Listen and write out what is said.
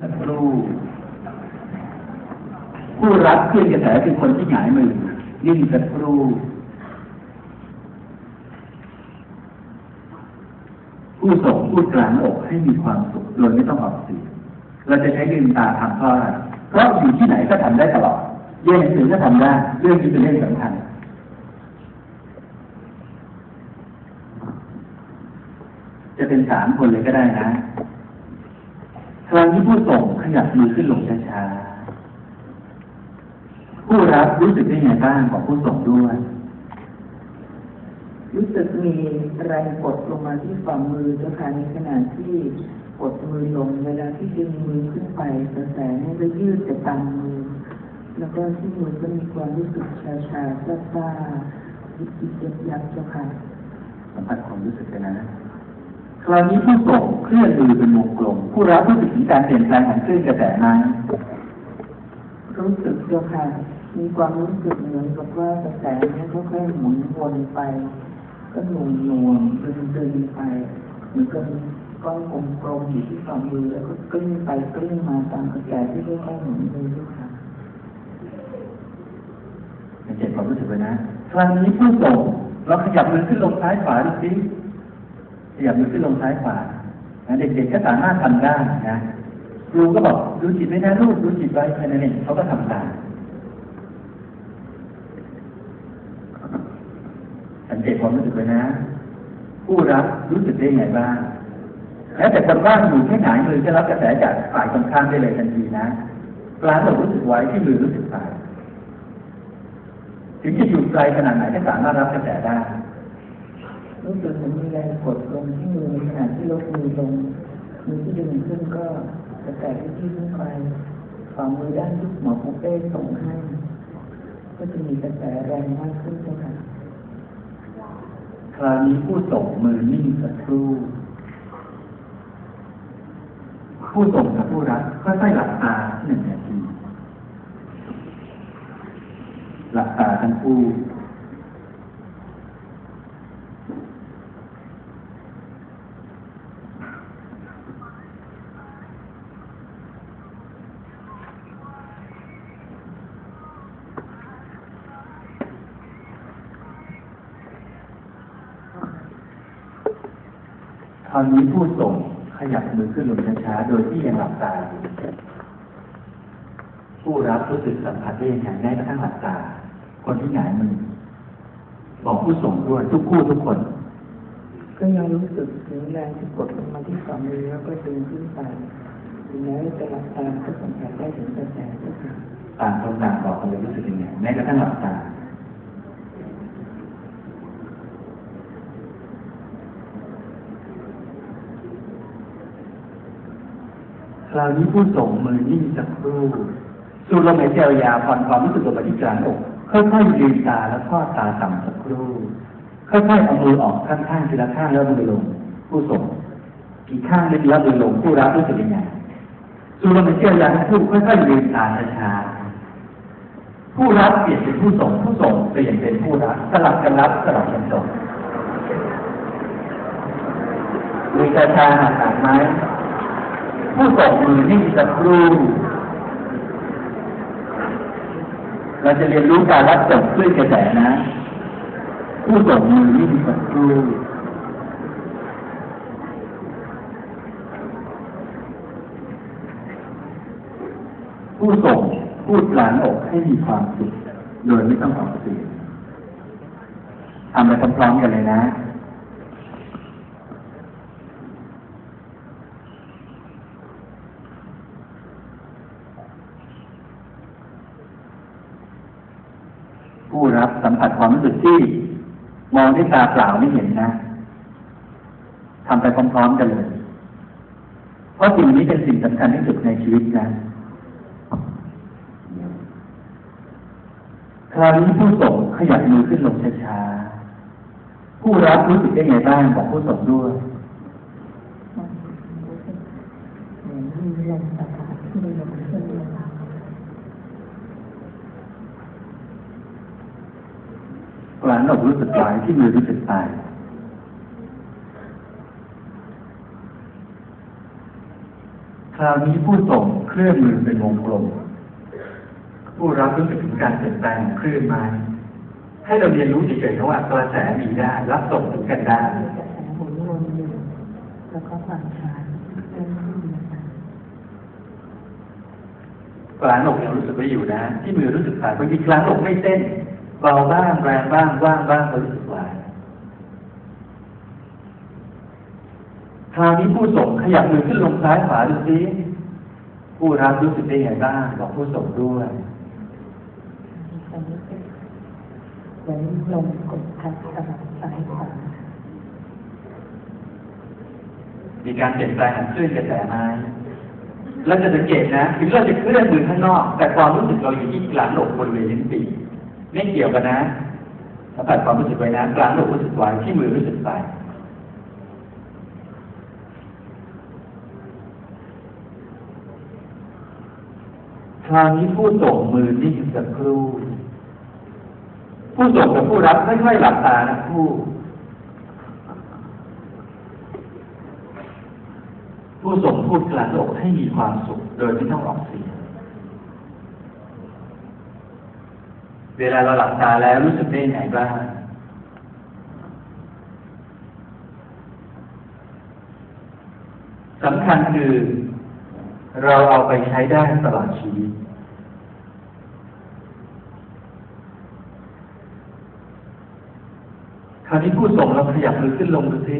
สักครู่ผู้รับเคลื่อนกระแสคือคนที่หงายมือยิ่งสักครู่ผู้ส่งพูดกลางอกให้มีความสุขโดยไม่ต้องออกเสียงเราจะใช้ลืมตาทำเพราะอะไรเพราะอยู่ที่ไหนก็ทำได้ตลอดเรียนหนังสือก็ทำได้เรื่องนี้เป็นเรื่องสำคัญจะเป็นสามคนเลยก็ได้นะ ครั้งนี้ผู้ส่งขยับมือขึ้นลงช้าๆผู้รับรู้สึกได้ไงบ้างบอกผู้ส่งด้วย รู้สึกมีแรงกดลงมาที่ฝ่ามือเจ้าค่ะในขณะที่กดมือลงเวลาที่ดึงมือขึ้นไปกระแสนี่จะยืดไปตามมือ แล้วก็ที่มือก็มีความรู้สึกชาชาๆซ่าๆยิบยิบยับยับเจ้าค่ะสัมผัสความรู้สึกกันนะ คราวนี้ผู้ส่งเคลื่อนมือเป็นวงกลม ผู้รับรู้สึกถึงการเปลี่ยนแปลงของคลื่นกระแสไหมรู้สึกเจ้าค่ะมีความรู้สึกเหมือนกับว่ากระแสเนี่ยค่อยๆหมุนวนไป ก็หน่วงหน่วงๆดึงดึงๆไปเหมือนกับก้อนกลมๆอยู่ที่ฝ่ามือแล้วก็กลิ้งไปกลิ้งมาตามกระแสที่ค่อยๆหมุนเลยเจ้าค่ะสังเกตความรู้สึกไว้นะครั้งนี้ผู้ส่งเราขยับมือขึ้นลงซ้ายขวาดูสิ ขยับมือขึ้นลงซ้ายขวานะเด็กๆก็สามารถทำได้นะครูก็บอกดูจิตไม่ได้ลูกดูจิตไว้แค่นั้นเองเขาก็ทำตามสังเกตความรู้สึกไว้นะ ผู้รับรู้สึกได้ไงบ้างแล้วแต่คนว่างอยู่แค่ไหนมือจะรับกระแสจากฝ่ายตรงข้ามได้เลยทันทีนะปลาเรารู้สึกไว้ที่มือรู้สึกไปถึงจะอยู่ไกลขนาดไหนก็สามารถรับกระแสได้ รู้สึกเหมือนมีแรงกดลงที่มือในขณะที่ยกมือลงมือที่ดึงขึ้นก็กระแสที่ที่ขึ้นไปฝ่ามือด้านที่หมอปูเป้ส่งให้ก็จะมีกระแสแรงมากขึ้นเจ้าค่ะคราวนี้ผู้ส่งมือนิ่งสักครู่ผู้ส่งกับผู้รับค่อยๆหลับตาหนึ่งนาทีหลับตาทั้งคู่ คราวนี้ผู้ส่งขยับมือขึ้นลงช้าๆ โดยที่ยังหลับตาอยู่ผู้รับรู้สึกสัมผัสได้อย่างแม้กระทั่งหลับตา คนที่หงายมือบอกผู้ส่งด้วยทุกคู่ทุกคน ก็ยังรู้สึกถึงแรงที่กดลงมาที่ฝ่ามือแล้วก็ดึงขึ้นไปถึงแม้ว่าจะหลับตาก็สัมผัสได้ถึงกระแสเจ้าค่ะต่างคนต่างบอกกันเลยรู้สึกยังไงแม้กระทั่งหลับตา คราวนี้ผู้ส่งมือนิ่งสักครู่สูดลมหายใจยาวผ่อนความรู้สึกลงไปที่กลางอกค่อยๆลืมตาแล้วทอดตาต่ำสักครู่ค่อยๆเอามือออกข้างๆทีละข้างแล้วมือลง ผู้ส่งอีกข้างนึงแล้วมือลงผู้รับรู้สึกยังไงสูดลมหายใจยาวทั้งคู่ค่อยๆลืมตาช้าๆผู้รับเปลี่ยนเป็นผู้ส่ง ผู้ส่งเปลี่ยนเป็นผู้รับสลับกันรับสลับกันส่งมีกระชาหนักไหม ผู้ส่งมือนิ่งสักครู่เราจะเรียนรู้การรับส่งด้วยกระแสนะ ผู้ส่งมือนิ่งสักครู่ผู้ส่งพูดกลางอกให้มีความสุขโดยไม่ต้องออกเสียงทำไปพร้อมๆกันเลยนะ ผู้รับสัมผัสความรู้สึกที่ มองด้วยตาเปล่าไม่เห็นนะทำไปพร้อมๆกันเลย เพราะสิ่งนี้เป็นสิ่งสำคัญที่สุดในชีวิตนะคราวนี้ผู้ส่งขยับมือขึ้นลงช้าๆ ผู้รับรู้สึกได้ไงบ้างบอกผู้ส่งด้วย เหมือนมีลมอากาศที่ลมขึ้นลง กลางอกรู้สึกปลายที่มือรู้สึกปลายคราวนี้ผู้ส่งเคลื่อนมือเป็นวงกลม ผู้รับรู้สึกถึงการเปลี่ยนแปลงของคลื่นไหมให้เราเรียนรู้เฉยๆนะว่ากระแสมีได้รับส่งถึงกันได้กระแล้วก็ความชาเพิ่มขึ้นนะคะกลางอกยังรู้สึกว่าอยู่นะ ที่มือรู้สึกผ่านบางทีกลางอกไม่เต้น เบาบ้างแรงบ้างว่างบ้างก็รู้สึกว่าคราวนี้ผู้ส่งขยับมือขึ้นลงซ้ายขวาดูซิผู้รับรู้สึกได้ไงบ้างบอกผู้ส่งด้วยตอนนี้เป็นเหมือนลมกดทับสลับซ้ายขวามีการเปลี่ยนแปลงของคลื่นกระแสไหมเราจะสังเกตนะ ถึงเราจะเคลื่อนมือข้างนอก แต่ความรู้สึกเราอยู่ที่กลางอกบริเวณลิ้นปี ไม่เกี่ยวกันนะสัมผัสความรู้สึกไว้นะกลางอกรู้สึกไว้ที่มือรู้สึกไปคราวนี้ผู้ส่งมือนิ่งสักครู่ ผู้ส่งกับผู้รับค่อยๆหลับตานะผู้ ผู้ส่งพูดกลางอกให้มีความสุข โดยไม่ต้องออกเสียง เวลาเราหลับตาแล้วรู้สึกได้ไงบ้างสำคัญคือ เราเอาไปใช้ได้ตลอดชีวิตคราวนี้ผู้ส่งเราขยับมือขึ้นลงดูสิ